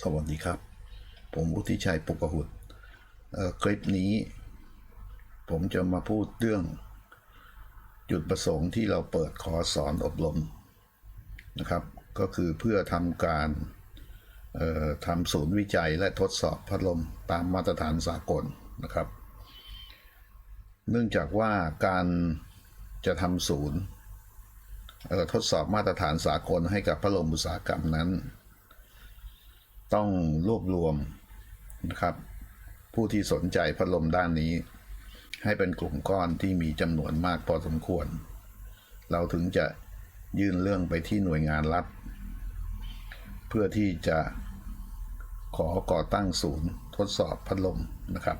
สวัสดีครับ ผมวุฒิชัยปุกหุดเอ่อคลิปนี้ ผมจะมาพูดเรื่อง จุดประสงค์ที่เราเปิดคอสอนอบรมนะครับ ก็คือเพื่อทำการทำศูนย์วิจัยและทดสอบพัดลมตามมาตรฐานสากลนะครับ เนื่องจากว่าการจะทำศูนย์ทดสอบมาตรฐานสากลให้กับพัดลมอุตสาหกรรมนั้น ต้องรวบรวมนะครับ ผู้ที่สนใจพัดลมด้านนี้ ให้เป็นกลุ่มก้อนที่มีจำนวนมากพอสมควร เราถึงจะยื่นเรื่องไปที่หน่วยงานรัฐ เพื่อที่จะขอก่อตั้งศูนย์ทดสอบพัดลมนะครับ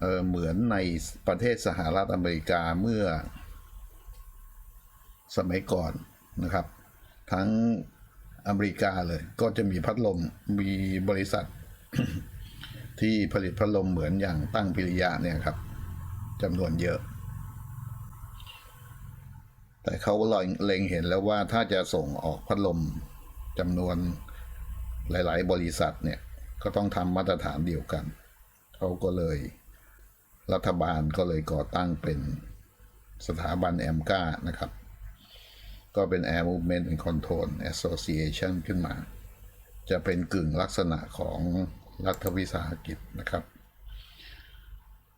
เออเหมือนในประเทศสหรัฐอเมริกาเมื่อสมัยก่อนนะครับ ทั้ง อเมริกาเลย ก็จะมีพัดลมมีบริษัท ที่ผลิตพัดลมเหมือนอย่างตั้งพิริยะเนี่ยครับจำนวนเยอะ แต่เขาเล็งเห็นแล้วว่าถ้าจะส่งออกพัดลมจำนวนหลาย ๆ บริษัทเนี่ยก็ต้องทำมาตรฐานเดียวกัน เขาก็เลย รัฐบาลก็เลยก่อตั้งเป็นสถาบันแอมก้านะครับ ก็เป็น Air Movement and Control Association ขึ้นมา จะเป็นกึ่งลักษณะของรัฐวิสาหกิจนะครับ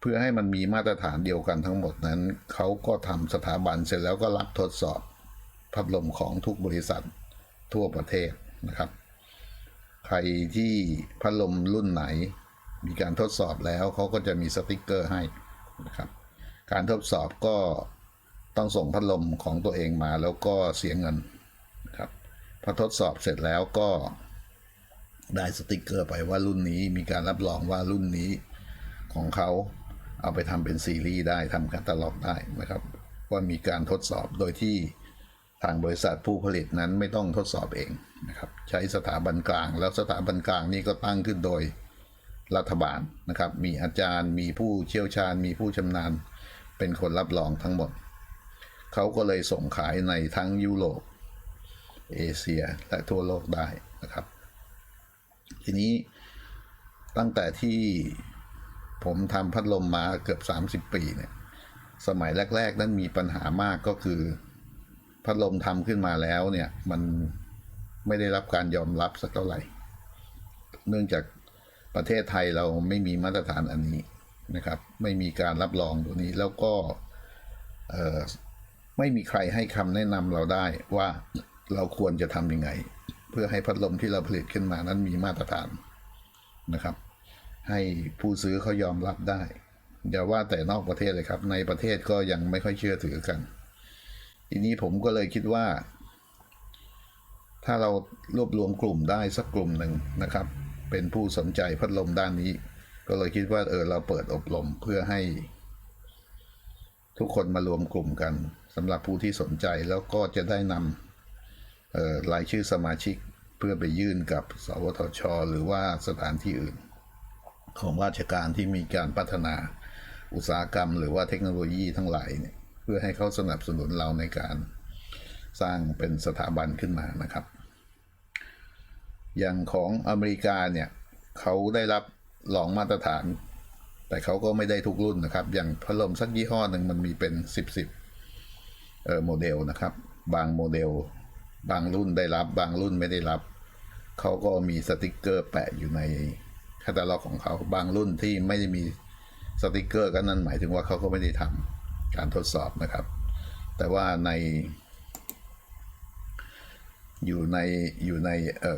เพื่อให้มันมีมาตรฐานเดียวกันทั้งหมดนั้น เขาก็ทำสถาบันเสร็จแล้วก็รับทดสอบพัดลมของทุกบริษัททั่วประเทศนะครับ ใครที่พัดลมรุ่นไหน มีการทดสอบแล้วเขาก็จะมีสติกเกอร์ให้นะครับ การทดสอบก็ ต้องส่งพัดลมของตัวเองมาแล้วก็เสียเงินครับพอทดสอบเสร็จแล้วก็ได้สติกเกอร์ไปว่ารุ่นนี้มีการรับรองว่ารุ่นนี้ของเขาเอาไปทำเป็นซีรีส์ได้ทำแคตตาล็อกได้นะครับ ว่ามีการทดสอบโดยที่ทางบริษัทผู้ผลิตนั้นไม่ต้องทดสอบเองนะครับ ใช้สถาบันกลาง แล้วสถาบันกลางนี้ก็ตั้งขึ้นโดยรัฐบาลนะครับ มีอาจารย์ มีผู้เชี่ยวชาญ มีผู้ชำนาญ เป็นคนรับรองทั้งหมด เขาก็เลยส่งขายในทั้งยุโรป เอเชีย และทั่วโลกได้นะครับ ทีนี้ตั้งแต่ที่ผมทำพัดลมมาเกือบ 30 ปีเนี่ย สมัยแรก ๆ นั้นมีปัญหามากก็คือ พัดลมทำขึ้นมาแล้วเนี่ย มันไม่ได้รับการยอมรับสักเท่าไหร่ เนื่องจากประเทศไทยเราไม่มีมาตรฐานอันนี้นะครับ ไม่มีการรับรองตัวนี้แล้วก็ ไม่มีใครให้คำแนะนำเราได้ว่าเราควรจะทำยังไง เพื่อให้พัดลมที่เราผลิตขึ้นมานั้นมีมาตรฐานนะครับ ให้ผู้ซื้อเขายอมรับได้อย่าว่าแต่นอกประเทศเลยครับ ในประเทศก็ยังไม่ค่อยเชื่อถือกัน ทีนี้ผมก็เลยคิดว่า ถ้าเรารวบรวมกลุ่มได้สักกลุ่มหนึ่งนะครับ เป็นผู้สนใจพัดลมด้านนี้ ก็เลยคิดว่าเออเราเปิดอบรมเพื่อให้ ทุกคนมารวมกลุ่มกัน สำหรับผู้ที่สนใจแล้วก็จะได้นำรายชื่อสมาชิกเพื่อไปยื่นกับสวทช หรือว่าสถานที่อื่น ของราชการที่มีการพัฒนาอุตสาหกรรม หรือว่าเทคโนโลยีทั้งหลายเนี่ยเพื่อให้เขาสนับสนุนเราในการสร้างเป็นสถาบันขึ้นมานะครับ อย่างของอเมริกาเนี่ยเขาได้รับรองมาตรฐาน แต่เขาก็ไม่ได้ทุกรุ่นนะครับ อย่างพัดลมสักยี่ห้อหนึ่งมันมีเป็นสิบสิบ โมเดลนะครับ บางโมเดล บางรุ่นได้รับ บางรุ่นไม่ได้รับ เขาก็มีสติกเกอร์แปะอยู่ในแคตตาล็อกของเขา บางรุ่นที่ไม่ได้มีสติกเกอร์ก็นั่นหมายถึงว่าเขาก็ไม่ได้ทำการทดสอบนะครับ แต่ว่าใน อยู่ในอยู่ใน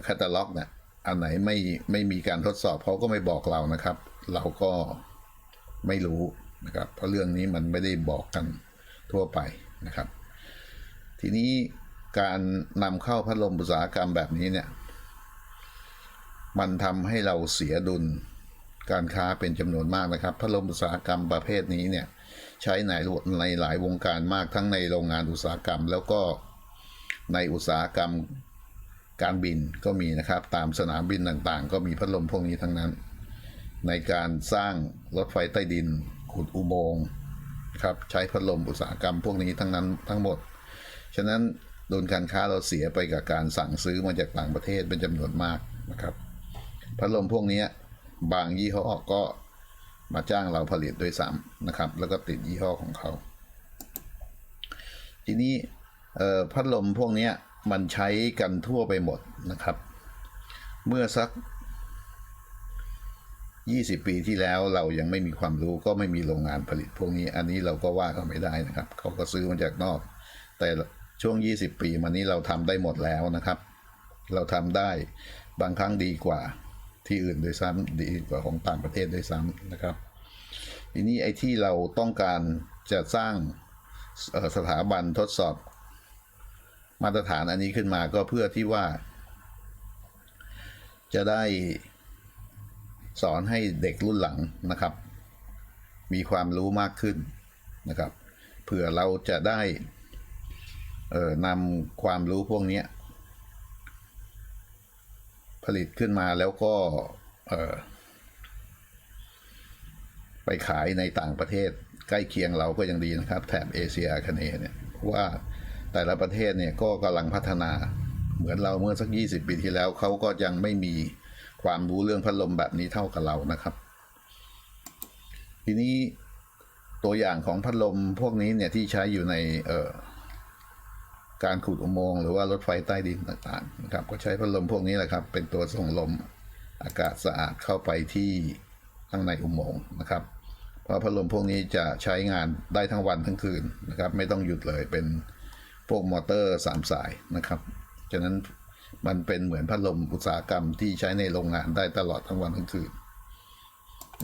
แคตตาล็อกเนี่ยอันไหนไม่ไม่มีการทดสอบเขาก็ไม่บอกเรานะครับ เราก็ไม่รู้นะครับ เพราะเรื่องนี้มันไม่ได้บอกกันทั่วไปนะครับ ทีนี้การนำเข้าพัดลมอุตสาหกรรมแบบนี้เนี่ย มันทำให้เราเสียดุลการค้าเป็นจำนวนมากนะครับ พัดลมอุตสาหกรรมประเภทนี้เนี่ย ใช้ในในหลายวงการมากทั้งในโรงงานอุตสาหกรรม แล้วก็ในอุตสาหกรรมการบินก็มีนะครับ ตามสนามบินต่างๆ ก็มีพัดลมพวกนี้ทั้งนั้น ในการสร้างรถไฟใต้ดินขุดอุโมงค์ครับใช้พัดลมอุตสาหกรรมพวกนี้ทั้งนั้นทั้งหมด ฉะนั้นดุลการค้าเราเสียไปกับการสั่งซื้อมาจากต่างประเทศเป็นจำนวนมากนะครับ พัดลมพวกนี้บางยี่ห้อก็มาจ้างเราผลิตด้วยซ้ำนะครับ แล้วก็ติดยี่ห้อของเขา ทีนี้พัดลมพวกนี้มันใช้กันทั่วไปหมดนะครับ เมื่อสัก 20 ปีที่แล้วเรายังไม่มีความรู้ก็ไม่มีโรงงานผลิตพวกนี้ อันนี้เราก็ว่าเขาไม่ได้นะครับ เขาก็ซื้อมาจากนอก แต่ ช่วง 20 ปีมานี้เราทำได้หมดแล้วนะครับ เราทำได้บางครั้งดีกว่าที่อื่นด้วยซ้ำดีกว่าของต่างประเทศด้วยซ้ำนะครับ ทีนี้ไอ้ที่เราต้องการจะสร้างสถาบันทดสอบมาตรฐานอันนี้ขึ้นมาก็เพื่อที่ว่า จะได้สอนให้เด็กรุ่นหลังนะครับ มีความรู้มากขึ้นนะครับเผื่อเราจะได้ เออนำความรู้พวกนี้ผลิตขึ้นมาแล้วก็เออไปขายในต่างประเทศใกล้เคียงเราก็ยังดีนะครับ แถบเอเชียคเนเนี่ยว่าแต่ละประเทศเนี่ยก็กำลังพัฒนาเหมือนเราเมื่อสัก 20 ปีที่แล้วเขาก็ยังไม่มีความรู้เรื่องพัดลมแบบนี้เท่ากับเรานะครับ ทีนี้ตัวอย่างของพัดลมพวกนี้เนี่ยที่ใช้อยู่ในเออ การขุดอุโมงค์หรือว่ารถไฟใต้ดินต่างๆนะครับก็ใช้พัดลมพวกนี้แหละครับ เป็นตัวส่งลมอากาศสะอาดเข้าไปที่ข้างในอุโมงค์นะครับ เพราะพัดลมพวกนี้จะใช้งานได้ทั้งวันทั้งคืนนะครับ ไม่ต้องหยุดเลยเป็นพวกมอเตอร์สามสายนะครับฉะนั้นมันเป็นเหมือนพัดลมอุตสาหกรรมที่ใช้ในโรงงานได้ตลอดทั้งวันทั้งคืน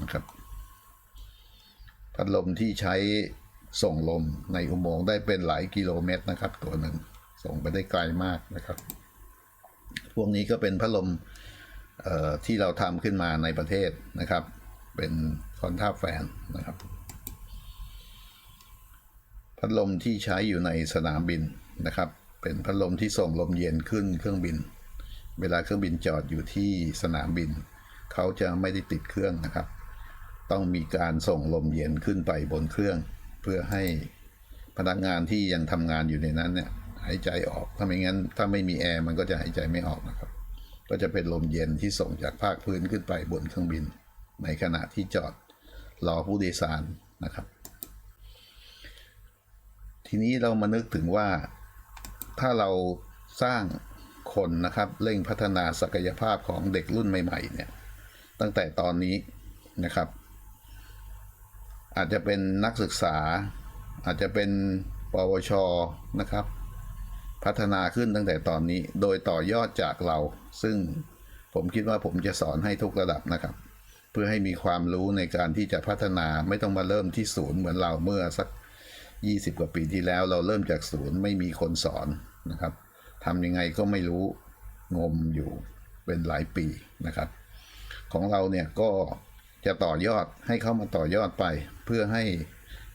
นะครับพัดลมที่ใช้ ส่งลมในอุโมงค์ได้เป็นหลายกิโลเมตรนะครับ ตัวหนึ่งส่งไปได้ไกลมากนะครับ พวกนี้ก็เป็นพัดลมเอ่อที่เราทำขึ้นมาในประเทศนะครับ เป็นคอนท่าแฟนนะครับ พัดลมที่ใช้อยู่ในสนามบินนะครับ เป็นพัดลมที่ส่งลมเย็นขึ้นเครื่องบิน เวลาเครื่องบินจอดอยู่ที่สนามบิน เขาจะไม่ได้ติดเครื่องนะครับ ต้องมีการส่งลมเย็นขึ้นไปบนเครื่อง เพื่อให้พนักงานที่ยังทำงานอยู่ในนั้นเนี่ยหายใจออก ถ้าไม่งั้น ถ้าไม่มีแอร์มันก็จะหายใจไม่ออกนะครับ ก็จะเป็นลมเย็นที่ส่งจากภาคพื้นขึ้นไปบนเครื่องบิน ในขณะที่จอดรอผู้โดยสารนะครับ ทีนี้เรามานึกถึงว่าถ้าเราสร้างคนนะครับเร่งพัฒนาศักยภาพของเด็กรุ่นใหม่ ๆ เนี่ย ตั้งแต่ตอนนี้นะครับ อาจจะเป็นนักศึกษา อาจจะเป็นปวชนะครับ พัฒนาขึ้นตั้งแต่ตอนนี้โดยต่อยอดจากเรา ซึ่งผมคิดว่าผมจะสอนให้ทุกระดับนะครับ เพื่อให้มีความรู้ในการที่จะพัฒนาไม่ต้องมาเริ่มที่ศูนย์เหมือนเราเมื่อสัก 20 กว่าปีที่แล้ว เราเริ่มจากศูนย์ไม่มีคนสอนนะครับทำยังไงก็ไม่รู้งมอยู่เป็นหลายปีนะครับ ของเราเนี่ยก็ จะต่อยอดให้เข้ามาต่อยอดไป เพื่อให้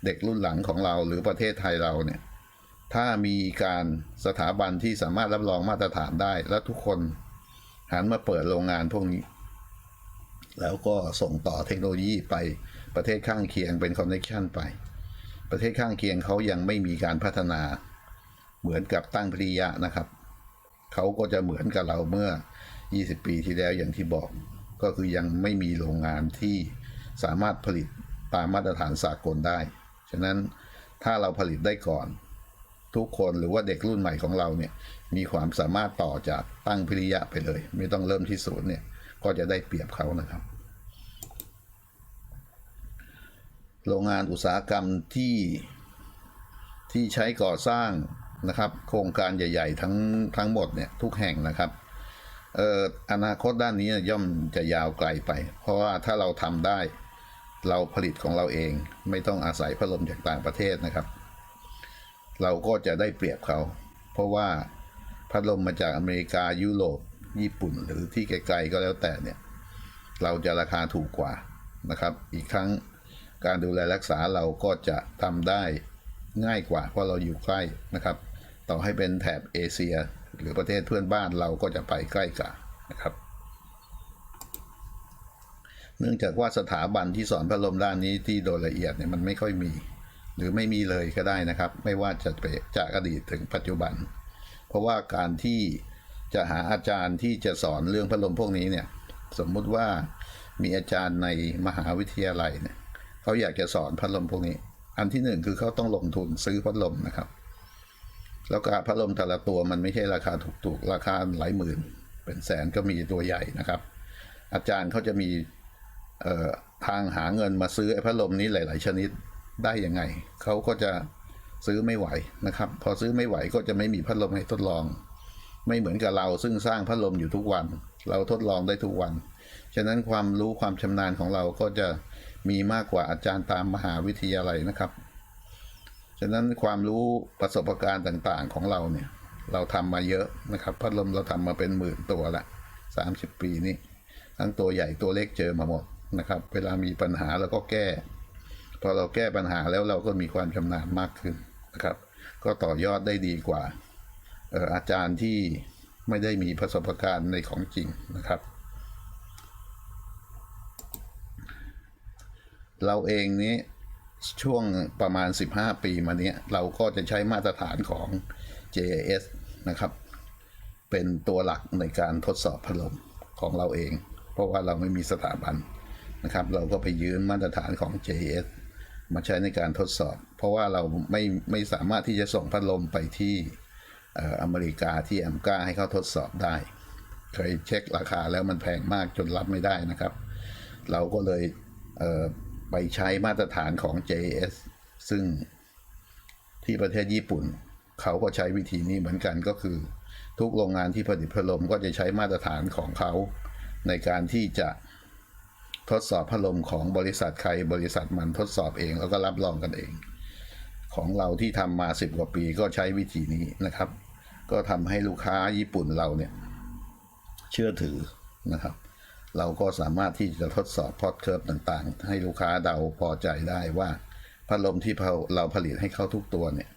เด็กรุ่นหลังของเราหรือประเทศไทยเราเนี่ยถ้ามีการสถาบันที่สามารถรับรองมาตรฐานได้ และทุกคนหันมาเปิดโรงงานพวกนี้ แล้วก็ส่งต่อเทคโนโลยีไปประเทศข้างเคียงเป็นคอนเนคชันไป ประเทศข้างเคียงเขายังไม่มีการพัฒนาเหมือนกับตั้งปริยะนะครับ เขาก็จะเหมือนกับเราเมื่อ 20 ปีที่แล้วอย่างที่บอก ก็คือยังไม่มีโรงงานที่สามารถผลิตตามมาตรฐานสากลได้ ฉะนั้นถ้าเราผลิตได้ก่อน ทุกคนหรือว่าเด็กรุ่นใหม่ของเราเนี่ยมีความสามารถต่อจากตั้งพิริยะไปเลย ไม่ต้องเริ่มที่ศูนย์เนี่ยก็จะได้เปรียบเขานะครับ โรงงานอุตสาหกรรมที่ที่ใช้ก่อสร้างนะครับ โครงการใหญ่ ๆ ทั้งทั้งหมดเนี่ยทุกแห่งนะครับ อออนาคตด้านนี้ย่อมจะยาวไกลไป เพราะว่าถ้าเราทำได้เราผลิตของเราเอง ไม่ต้องอาศัยพัดลมจากต่างประเทศนะครับ เราก็จะได้เปรียบเขา เพราะว่าพัดลมมาจากอเมริกายุโรปญี่ปุ่นหรือที่ไกลๆก็แล้วแต่เนี่ย เราจะราคาถูกกว่านะครับ อีกครั้งการดูแลรักษาเราก็จะทำได้ง่ายกว่า เพราะเราอยู่ใกล้นะครับ ต่อให้เป็นแถบเอเชีย หรือประเทศเพื่อนบ้านเราก็จะไปใกล้กว่านะครับ เนื่องจากว่าสถาบันที่สอนพัดลมด้านนี้ที่โดยละเอียดเนี่ยมันไม่ค่อยมี หรือไม่มีเลยก็ได้นะครับ ไม่ว่าจะไปจากอดีตถึงปัจจุบัน เพราะว่าการที่จะหาอาจารย์ที่จะสอนเรื่องพัดลมพวกนี้เนี่ย สมมุติว่ามีอาจารย์ในมหาวิทยาลัยเนี่ยเขาอยากจะสอนพัดลมพวกนี้ อันที่หนึ่งคือเขาต้องลงทุนซื้อพัดลมนะครับ แล้วก็พัดลมแต่ละตัวมันไม่ใช่ราคาถูกๆ ราคาหลายหมื่น เป็นแสนก็มีตัวใหญ่นะครับ อาจารย์เขาจะมีทางหาเงินมาซื้อไอ้พัดลมนี้หลาย ๆ ชนิดได้ยังไง เขาก็จะซื้อไม่ไหวนะครับ พอซื้อไม่ไหวก็จะไม่มีพัดลมให้ทดลอง ไม่เหมือนกับเราซึ่งสร้างพัดลมอยู่ทุกวัน เราทดลองได้ทุกวัน ฉะนั้นความรู้ความชำนาญของเราก็จะมีมากกว่าอาจารย์ตามมหาวิทยาลัยนะครับ ฉะนั้นความรู้ประสบการณ์ต่างๆของเราเนี่ย เราทำมาเยอะนะครับ พัดลมเราทำมาเป็นหมื่นตัวละสามสิบปีนี้ทั้งตัวใหญ่ตัวเล็กเจอมาหมดนะครับ เวลามีปัญหาเราก็แก้ พอเราแก้ปัญหาแล้วเราก็มีความชำนาญมากขึ้นนะครับ ก็ต่อยอดได้ดีกว่าอออาจารย์ที่ไม่ได้มีประสบการณ์ในของจริงนะครับ เราเองนี้ ช่วงประมาณ 15 ปีมาเนี้ยเราก็จะใช้มาตรฐานของ JAS นะครับ เป็นตัวหลักในการทดสอบพัดลมของเราเอง เพราะว่าเราไม่มีสถาบันนะครับ เราก็ไปยืมมาตรฐานของ JAS มาใช้ในการทดสอบ เพราะว่าเราไม่ไม่สามารถที่จะส่งพัดลมไปที่เอออเมริกาที่แอมกาให้เขาทดสอบได้ เคยเช็คราคาแล้วมันแพงมากจนรับไม่ได้นะครับ เราก็เลยเไปใช้มาตรฐานของ JS ซึ่งที่ประเทศญี่ปุ่น เขาก็ใช้วิธีนี้เหมือนกันก็คือ ทุกโรงงานที่ผลิตพัดลมก็จะใช้มาตรฐานของเขา ในการที่จะทดสอบพัดลมของบริษัทใครบริษัทมันทดสอบเองแล้วก็รับรองกันเอง ของเราที่ทำมาสิบกว่าปีก็ใช้วิธีนี้นะครับ ก็ทำให้ลูกค้าญี่ปุ่นเราเนี่ย เชื่อถือนะครับ เราก็สามารถที่จะทดสอบพอดเคิร์ฟต่างๆ ให้ลูกค้าเดาพอใจได้ว่าพัดลมที่เราผลิตให้เขาทุกตัวเนี่ย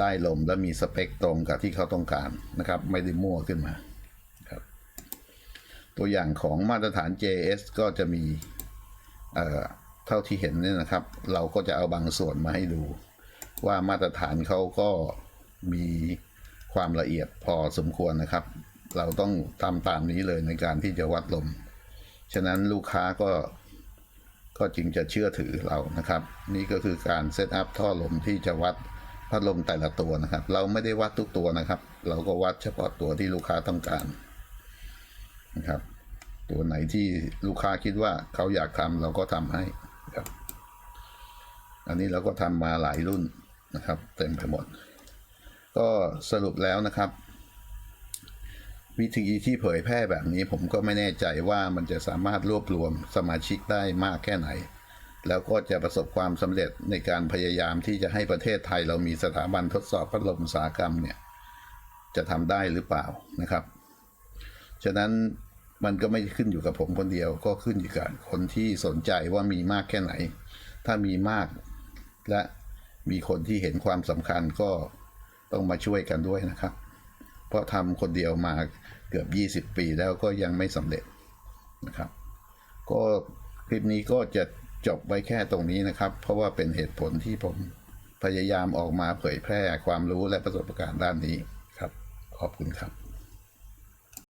ได้ลมและมีสเปคตรงกับที่เขาต้องการนะครับ ไม่ได้มั่วขึ้นมาครับ ตัวอย่างของมาตรฐาน JS ก็จะมีเอ่อเท่าที่เห็นเนี่ยนะครับ เราก็จะเอาบางส่วนมาให้ดู ว่ามาตรฐานเขาก็มีความละเอียดพอสมควรนะครับ เราต้องทำตามนี้เลยในการที่จะวัดลม ฉะนั้นลูกค้าก็ก็จึงจะเชื่อถือเรานะครับ นี่ก็คือการเซตอัพท่อลมที่จะวัดพัดลมแต่ละตัวนะครับ เราไม่ได้วัดทุกตัวนะครับ เราก็วัดเฉพาะตัวที่ลูกค้าต้องการนะครับ ตัวไหนที่ลูกค้าคิดว่าเขาอยากทำเราก็ทำให้ครับ อันนี้เราก็ทำมาหลายรุ่นนะครับ เต็มไปหมด ก็สรุปแล้วนะครับ วิธีที่เผยแพร่แบบนี้ผมก็ไม่แน่ใจว่ามันจะสามารถรวบรวมสมาชิกได้มากแค่ไหน แล้วก็จะประสบความสำเร็จในการพยายามที่จะให้ประเทศไทยเรามีสถาบันทดสอบพัดลมอุตสาหกรรมเนี่ยจะทำได้หรือเปล่านะครับ ฉะนั้นมันก็ไม่ขึ้นอยู่กับผมคนเดียว ก็ขึ้นอยู่กับคนที่สนใจว่ามีมากแค่ไหน ถ้ามีมากและมีคนที่เห็นความสำคัญก็ต้องมาช่วยกันด้วยนะครับ เพราะทำคนเดียวมาเกือบ 20 ปีแล้วก็ยังไม่สำเร็จนะครับ ก็คลิปนี้ก็จะจบไว้แค่ตรงนี้นะครับ เพราะว่าเป็นเหตุผลที่ผมพยายามออกมาเผยแพร่ความรู้และประสบการณ์ด้านนี้ครับ ขอบคุณครับ